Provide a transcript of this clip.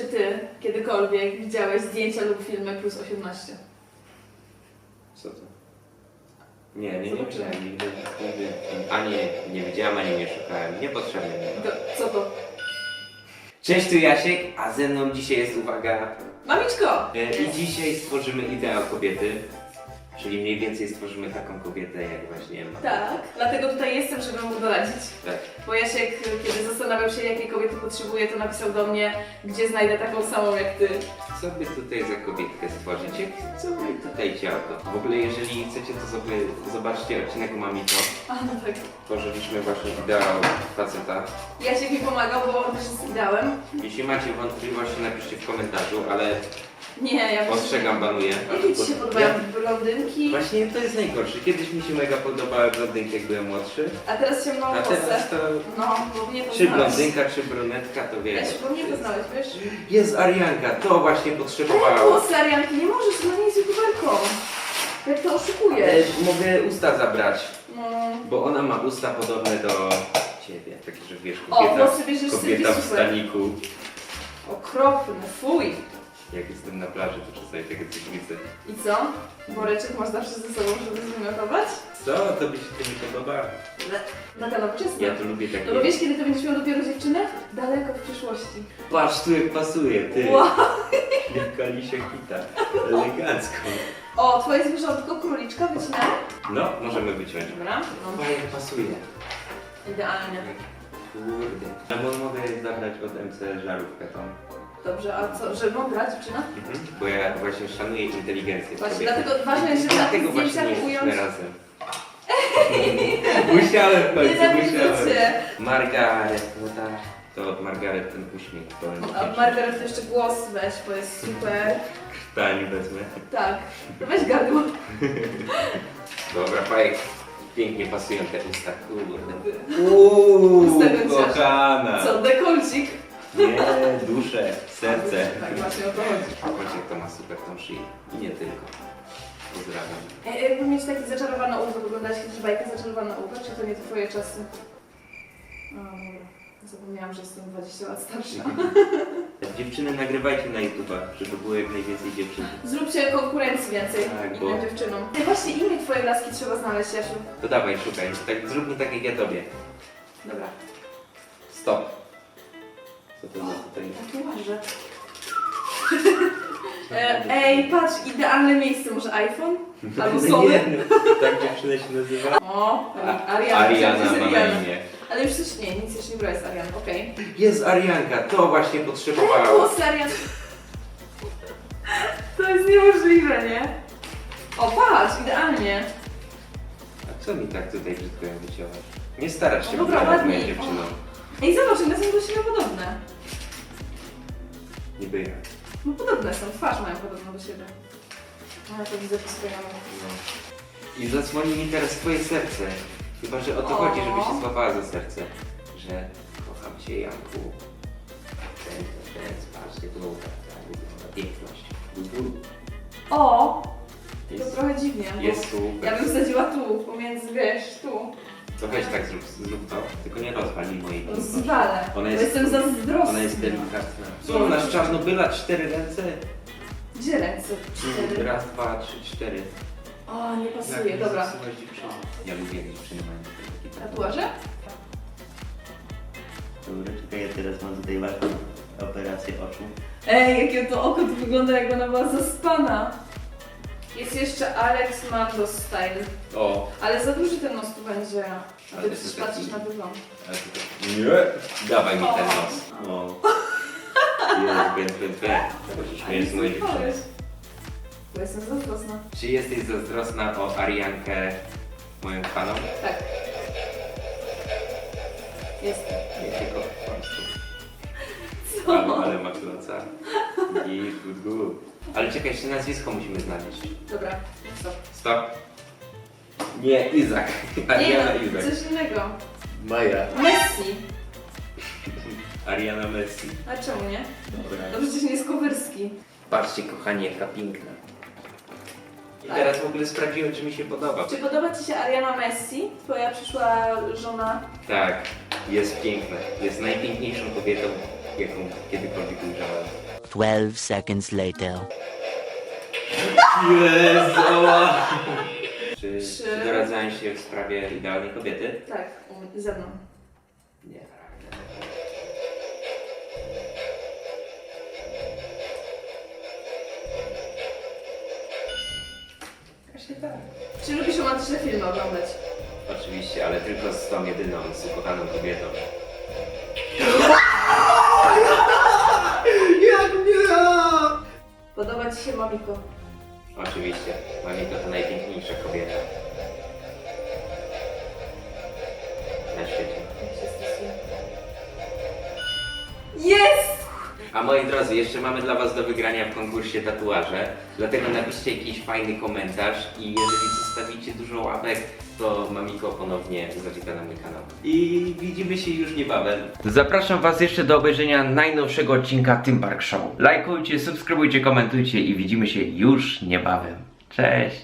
Czy ty kiedykolwiek widziałeś zdjęcia lub filmy plus 18? Co to? Nie, nie, nie Zobaczymy. widziałem nigdy. nigdy. Ani nie widziałem, ani nie szukałem. Niepotrzebne mi. To, co to? Cześć, tu Jasiek, a ze mną dzisiaj jest, uwaga, Mamiczko! e, i dzisiaj stworzymy ideał kobiety. Czyli mniej więcej stworzymy taką kobietę, jak właśnie ma. Tak, dlatego tutaj jestem, żeby mu doradzić. Tak. Bo Jasiek, kiedy zastanawiał się, jakiej kobiety potrzebuje, to napisał do mnie, gdzie znajdę taką samą jak ty. Co by tutaj za kobietkę stworzyć? Jak co my tutaj ciałko? W ogóle jeżeli chcecie to sobie zobaczcie odcinek u Mami to. A no tak. Tworzyliśmy właśnie ideał faceta. Jasiek mi pomagał, bo on też jest ideałem. Jeśli macie wątpliwości napiszcie w komentarzu, ale Nie, ja ostrzegam, banuję. Jakie ci się podobają blondynki? Właśnie to jest najgorsze. Kiedyś mi się mega podobały blondynki, jak byłem młodszy. A teraz się mną A teraz to No, bo mnie czy poznałeś. blondynka, czy brunetka, to wiesz. Wiesz, bo mnie poznałeś, wiesz? Jest Arianka, to właśnie Ale potrzebowała. włosy, Arianki, nie możesz, ona nie jest youtuberką. Jak to E, oszukujesz? Mogę usta zabrać, No. bo ona ma usta podobne do ciebie. Takie, że wiesz, O, kobieta, włosy bierzesz kobieta w super. staniku. Okropny, fuj. Jak jestem na plaży, to czasami takie coś widzę. I co? Woreczek masz zawsze ze sobą, żeby zwymiotować? Co? To by się to nie podoba? Taka nowoczesna. Ja to lubię takie... No bo wiesz, kiedy to będziesz miał dopiero dziewczynę? Daleko w przyszłości. Patrz tu jak pasuje, ty. Wow. Jaka lisia kita. Elegancko. O, twoje zwierzątko, króliczka, wycinamy? No, możemy wyciąć. Dobra. No, jak pasuje. idealnie. Kurde. A mo- mogę zabrać od MC żarówkę tą. Dobrze, a co, że mądra dziewczyna? Mhm. Bo ja właśnie szanuję inteligencję Właśnie, dlatego ważne jest, żeby na Dlatego tych właśnie zdjęciach nie jesteśmy ująć... razem. musiałem w końcu, musiałem. Margaret, no tak. To od Margaret ten uśmiech. To A Margaret to jeszcze głos weź, bo jest super. Krtań wezmę. Tak. Weź gardło. Dobra, fajek. Pięknie pasują te usta, kurde. Uuu, kochana. Co, dekolcik? Nie, duszę, serce. Tak, właśnie o to chodzi. Jak to ma super tą szyję. I nie tylko. Pozdrawiam. E, Jakby mieć taki zaczarowany ucho, wyglądałeś kiedyś bajkę zaczarowana ucho, czy to nie twoje czasy? O, dobra. Zapomniałam, że jestem 20 lat starsza. Dziewczyny nagrywajcie na YouTube, żeby było jak najwięcej dziewczyn. Zróbcie konkurencji więcej Tak, bo- dziewczynom. Ej, właśnie imię twojej laski trzeba znaleźć, Jasiu. To dawaj, szukaj. Tak, zróbmy tak jak ja tobie. Dobra. Stop. Co to za tutaj? Tatuaże. E, Ej, patrz, idealne miejsce, może iPhone? Albo Sony? Nie, tak dziewczyna się nazywa? O, A- Ariana. Ariana ma na imię. Ale już coś nie, nic jeszcze nie brałeś z Arianą, okej. Jest Arianka, to właśnie Ale potrzebowała. głos. To jest niemożliwe, nie? O, patrz, idealnie. A co mi tak tutaj brzydko ją wyciąłeś? Nie starać się No dobra, ładniej. dziewczyną. Ej, zobacz, one są do siebie podobne. Niby ja. No podobne są, twarz mają podobną do siebie. Ale to widzę po swojemu. No. I zasłoni mi teraz twoje serce. Chyba, że o to O. chodzi, żeby się złapała za serce. Że kocham cię, Janku. Ten, ten, patrz, jak wygląda ta wygląda piękność. O, to Jest, trochę dziwnie, bo jest super. ja bym wsadziła tu, pomiędzy, wiesz, tu. To weź tak zrób, zrób to, tylko nie rozwal mi mojej piękności. Zwalę, Ona bo jest- jestem zazdrosna. Ona jest delikatna. Co, ona z czarnobyla cztery ręce? Gdzie ręce? Cztery. Raz, dwa, trzy, cztery. O, nie pasuje, Jak dobra. Ja lubię jak dziewczyny mają takie Tatuaże? Dobra, czekaj, ja teraz mam tutaj ważną operację oczu. Ej, jakie to oko tu wygląda, jak ona była zaspana. Jest jeszcze Alex Mando Style, O, ale za duży ten nos tu będzie. A Ale taki- patrzysz na wygląd. ale to tak- Nie! Dawaj mi ten nos. O. Jest, bien. Możesz mieć z mojej dziewczyny. Bo jestem zazdrosna. Czy jesteś zazdrosna o Ariankę, moją paną? Tak. Jestem. Nie tylko. Co? Ale, ale ma kloca. I good, good. Ale czekaj, jeszcze nazwisko musimy znaleźć. Dobra, co? Stop. Nie, Izak. Nie Ariana no, Izak. coś innego. Maja. Messi. Ariana Messi. A czemu nie? Dobra. To przecież nie jest Kowerski. Patrzcie, kochani, jaka piękna. I teraz w ogóle sprawdziłem, czy mi się podoba. Czy podoba Ci się Ariana Messi, Twoja przyszła żona? Tak, jest piękna. Jest najpiękniejszą kobietą, jaką kiedykolwiek ujrzałem. 12 seconds later. Jezu! Czy, Czy- doradzałem się w sprawie idealnej kobiety? Tak, u- ze mną. Nie, prawda. Właśnie tak. Czy lubisz romantyczne filmy oglądać? Oczywiście, ale tylko z tą jedyną, z ukochaną kobietą. Podoba Ci się Mamiko? Oczywiście, Mamiko to najpiękniejsza kobieta. Na świecie. Jak się stosuje? Jest! A moi drodzy, jeszcze mamy dla Was do wygrania w konkursie tatuaże, dlatego napiszcie jakiś fajny komentarz i jeżeli zostawicie dużo łapek, to Mamiko ponownie zawita na mój kanał. I widzimy się już niebawem. Zapraszam Was jeszcze do obejrzenia najnowszego odcinka Tym Park Show. Lajkujcie, subskrybujcie, komentujcie i widzimy się już niebawem. Cześć!